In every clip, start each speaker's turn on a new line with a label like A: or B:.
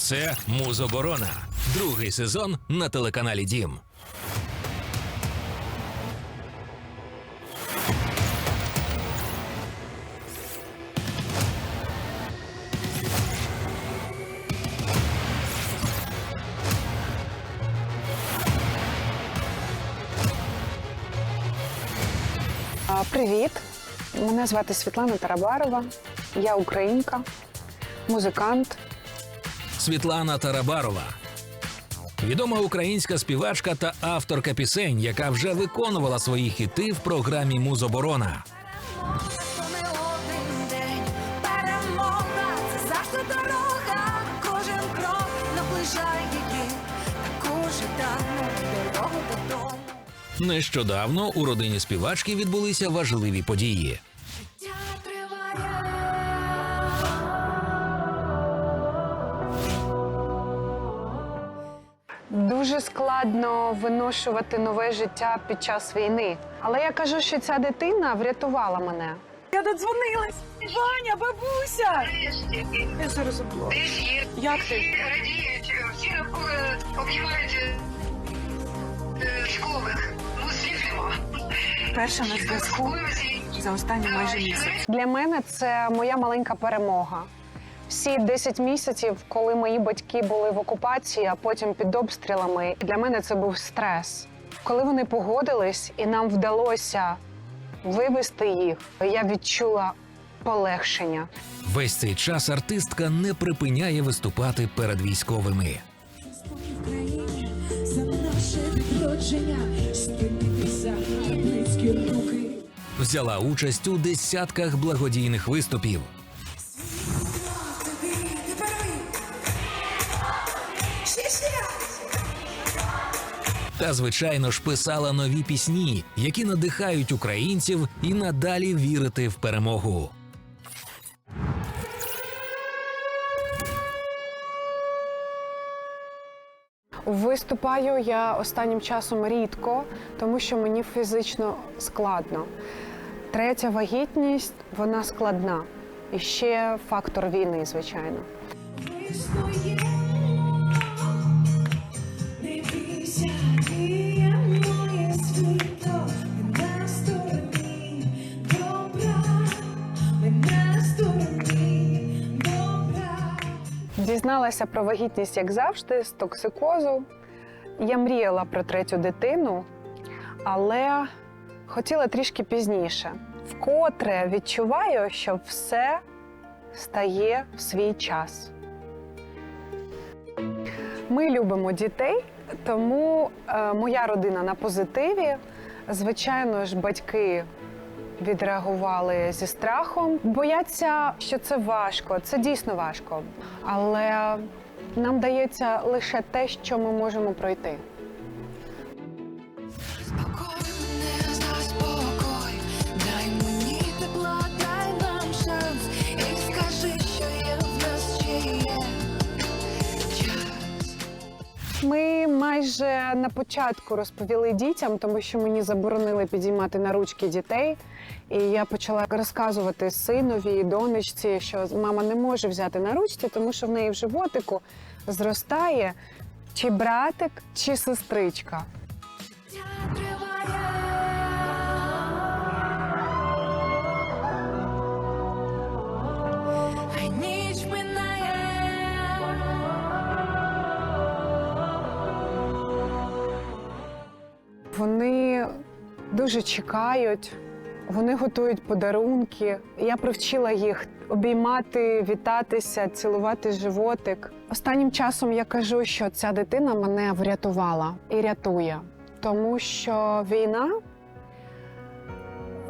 A: Це Музоборона. Другий сезон на телеканалі Дім.
B: Привіт! Мене звати Світлана Тарабарова. Я українка, музикант.
A: Світлана Тарабарова. Відома українська співачка та авторка пісень, яка вже виконувала свої хіти в програмі Музоборона. Нещодавно у родині співачки відбулися важливі події.
B: Дуже складно виношувати нове життя під час війни. Але я кажу, що ця дитина врятувала мене.
C: Я додзвонилась. Ваня, бабуся! Я зараз облог. Як ти?
D: Радіють, всі обіймають військових. Ну, світлимо.
C: Перша на зв'язку за останні майже місяць.
B: Для мене це моя маленька перемога. Всі 10 місяців, коли мої батьки були в окупації, а потім під обстрілами, для мене це був стрес. Коли вони погодились і нам вдалося вивести їх, я відчула полегшення.
A: Весь цей час артистка не припиняє виступати перед військовими. Взяла участь у десятках благодійних виступів. Та, звичайно ж, писала нові пісні, які надихають українців і надалі вірити в перемогу.
B: Виступаю я останнім часом рідко, тому що мені фізично складно. Третя вагітність вона складна. І ще фактор війни, звичайно. Дізналася про вагітність, як завжди, з токсикозу. Я мріяла про третю дитину, але хотіла трішки пізніше. Вкотре відчуваю, що все стає в свій час. Ми любимо дітей, тому е, моя родина на позитиві. Звичайно ж, батьки відреагували зі страхом. Бояться, що це важко, це дійсно важко. Але нам дається лише те, що ми можемо пройти. Майже на початку розповіли дітям, тому що мені заборонили підіймати на ручки дітей. І я почала розказувати синові і донечці, що мама не може взяти на ручці, тому що в неї в животику зростає чи братик, чи сестричка. Дуже чекають, вони готують подарунки. Я привчила їх обіймати, вітатися, цілувати животик. Останнім часом я кажу, що ця дитина мене врятувала і рятує, тому що війна,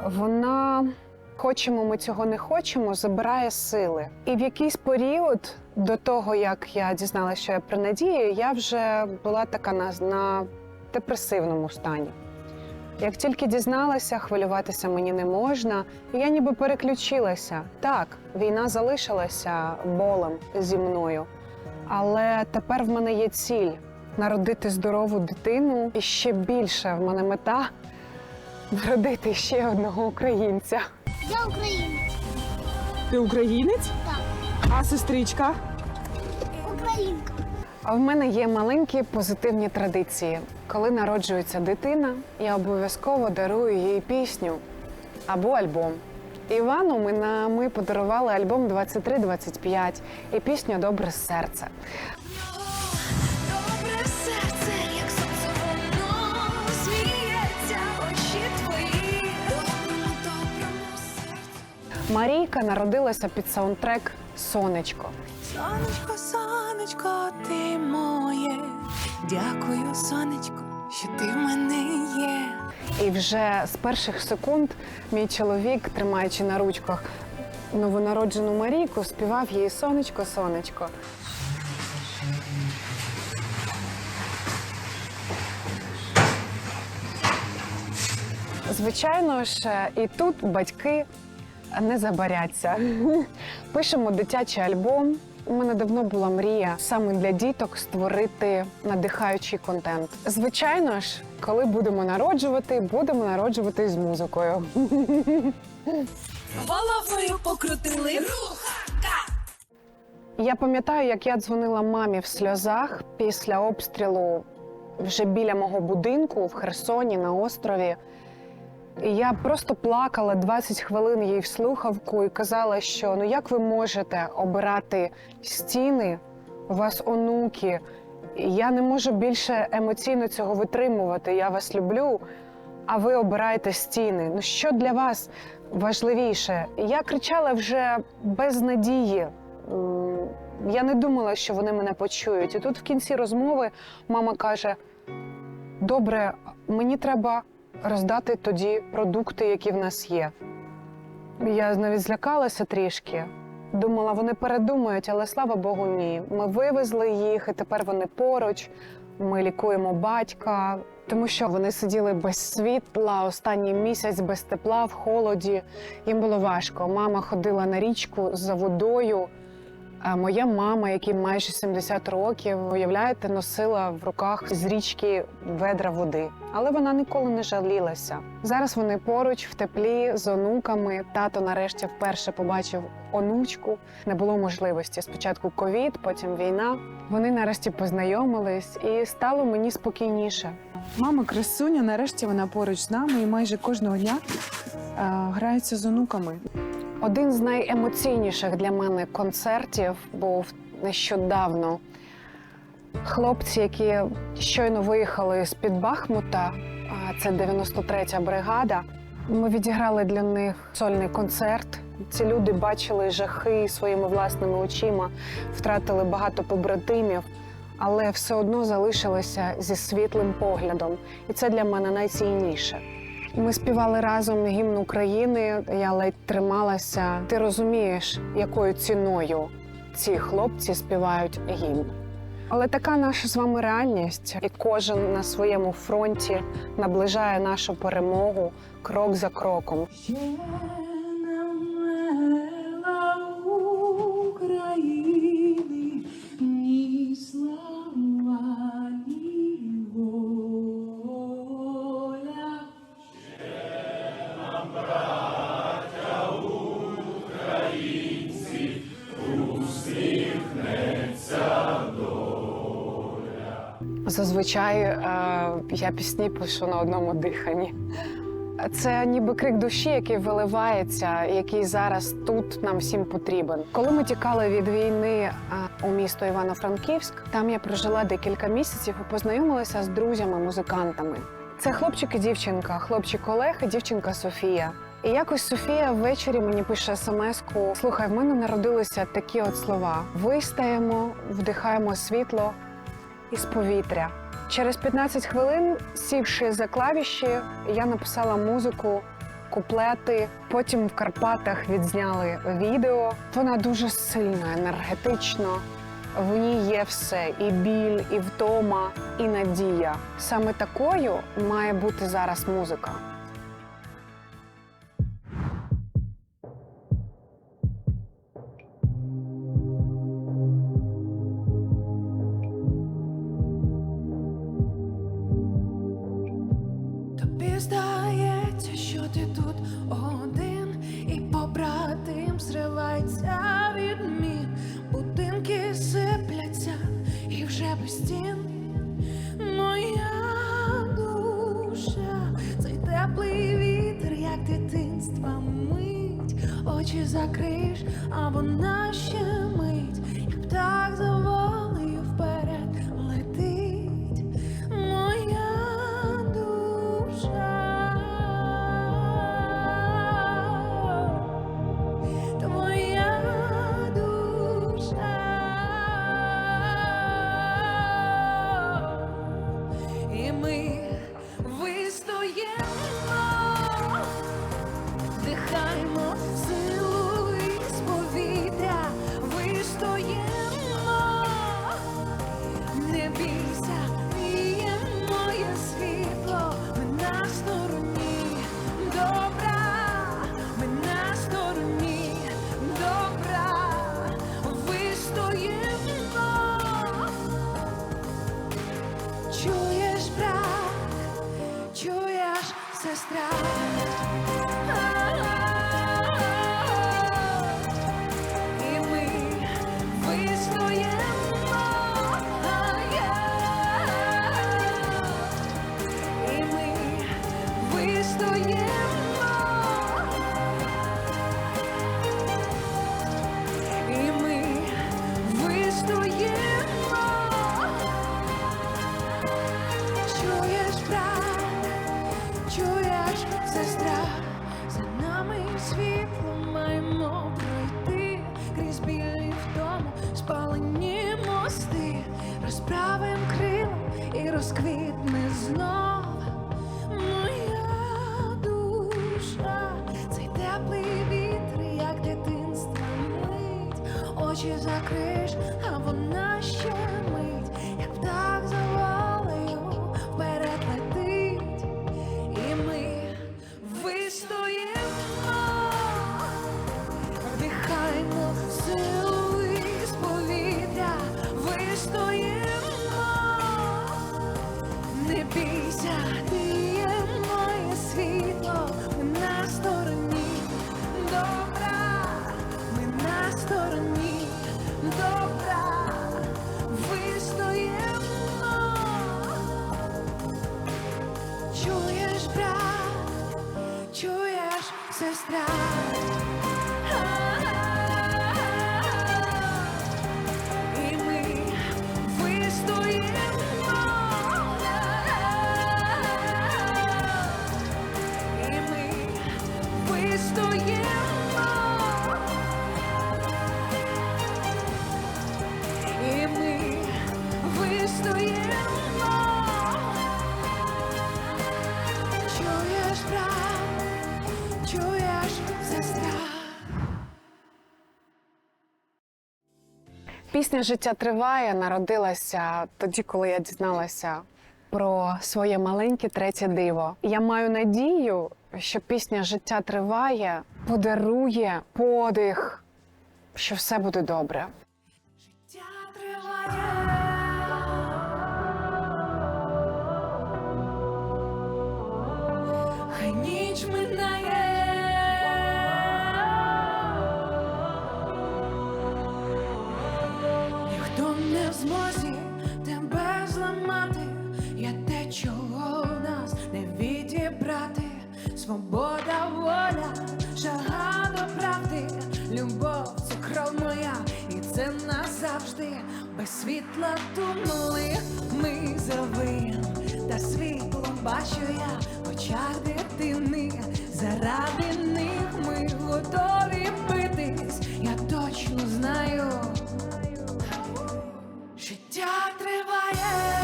B: вона. Хочемо ми цього не хочемо, забирає сили. І в якийсь період до того, як я дізналася, що я при надії, я вже була така на, на депресивному стані. Як тільки дізналася, хвилюватися мені не можна, і я ніби переключилася. Так, війна залишилася болем зі мною, але тепер в мене є ціль народити здорову дитину, і ще більше в мене мета народити ще одного українця.
E: Я українець.
C: Ти українець?
E: Так.
C: А сестричка?
E: Українка.
B: А в мене є маленькі позитивні традиції. Коли народжується дитина, я обов'язково дарую їй пісню або альбом. Івану ми, на, ми подарували альбом 23-25 і пісню Добре серце. Марійка народилася під саундтрек Сонечко.
F: Сонечко, сонечко, ти моє. Дякую, сонечко, що ти в мене є.
B: І вже з перших секунд мій чоловік, тримаючи на ручках новонароджену Марійку, співав їй сонечко, сонечко. Звичайно ж, і тут батьки не забаряться. Пишемо дитячий альбом. У мене давно була мрія саме для діток створити надихаючий контент. Звичайно ж, коли будемо народжувати, будемо народжувати з музикою.
F: Головою покрутили руха.
B: Я пам'ятаю, як я дзвонила мамі в сльозах після обстрілу вже біля мого будинку в Херсоні на острові. Я просто плакала 20 хвилин їй в слухавку і казала, що ну як ви можете обирати стіни, у вас онуки. Я не можу більше емоційно цього витримувати. Я вас люблю, а ви обираєте стіни. Ну що для вас важливіше? Я кричала вже без надії. Я не думала, що вони мене почують. І тут в кінці розмови мама каже: Добре, мені треба роздати тоді продукти, які в нас є. Я навіть злякалася трішки. Думала, вони передумають, але слава Богу, ні. Ми вивезли їх, і тепер вони поруч. Ми лікуємо батька, тому що вони сиділи без світла останній місяць без тепла в холоді. Їм було важко. Мама ходила на річку за водою. А моя мама, якій майже 70 років, уявляєте, носила в руках з річки ведра води, але вона ніколи не жалілася. Зараз вони поруч в теплі з онуками. Тато нарешті вперше побачив онучку. Не було можливості. Спочатку ковід, потім війна. Вони нарешті познайомились і стало мені спокійніше.
G: Мама красуня, нарешті вона поруч з нами і майже кожного дня е, грається з онуками.
B: Один з найемоційніших для мене концертів був нещодавно. Хлопці, які щойно виїхали з під Бахмута, це 93-я бригада. Ми відіграли для них сольний концерт. Ці люди бачили жахи своїми власними очима, втратили багато побратимів, але все одно залишилися зі світлим поглядом. І це для мене найцінніше. Ми співали разом гімн України. Я ледь трималася. Ти розумієш, якою ціною ці хлопці співають гімн. Але така наша з вами реальність, і кожен на своєму фронті наближає нашу перемогу крок за кроком. Зазвичай е, я пісні пишу на одному диханні. Це ніби крик душі, який виливається, який зараз тут нам всім потрібен. Коли ми тікали від війни е, у місто Івано-Франківськ, там я прожила декілька місяців і познайомилася з друзями-музикантами. Це хлопчик і дівчинка, хлопчик Олег і дівчинка Софія. І якось Софія ввечері мені пише смс-ку: Слухай, в мене народилися такі от слова: вистаємо, вдихаємо світло із повітря. Через 15 хвилин, сівши за клавіші, я написала музику, куплети. Потім в Карпатах відзняли відео. Вона дуже сильна, енергетична. В ній є все: і біль, і втома, і надія. Саме такою має бути зараз музика.
H: Теплий вітер, як дитинства мить, очі закриш, а вона ще мить, як птах за розквітне знов. Моя душа, цей теплий вітер, як дитинство мить, очі закриш,
B: Пісня Життя триває народилася тоді, коли я дізналася про своє маленьке третє диво. Я маю надію, що пісня Життя триває подарує подих, що все буде добре.
H: Нас не відібрати. Свобода, воля, шага до правди, любов, це кров моя, і це назавжди. Без світла тумли ми завиєм, та світло бачу я в дитини. Заради них ми готові битись, я точно знаю. Життя триває.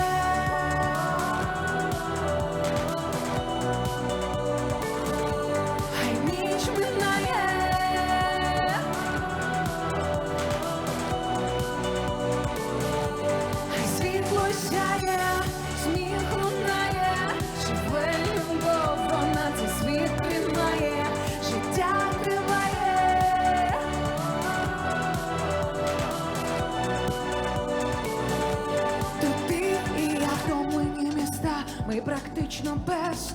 H: Практично без.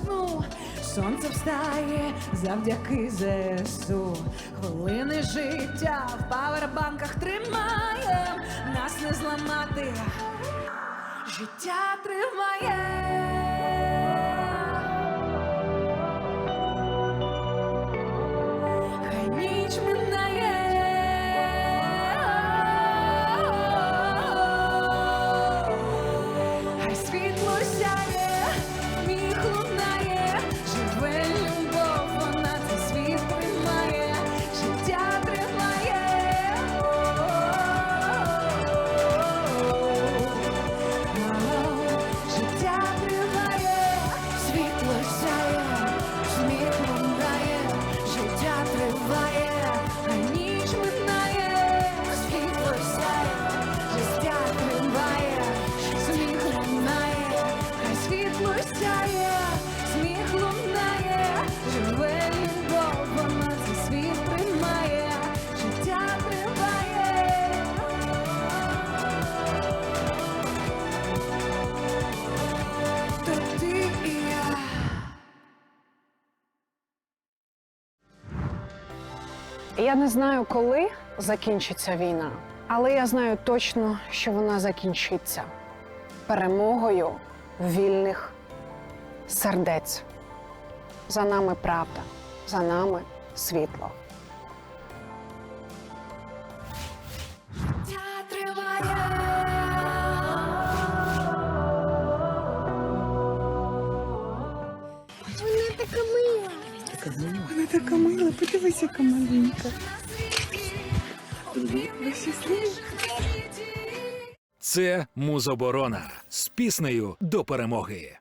H: Сонце встає завдяки ЗСУ. Хвилини життя в павербанках тримає, нас не зламати. Життя триває. Я
B: не знаю, коли закінчиться війна, але я знаю точно, що вона закінчиться перемогою вільних сердець. За нами правда, за нами світло.
G: Вона така мила, подивися, яка маленька. Ви щасливі?
A: Це музоборона з піснею до перемоги.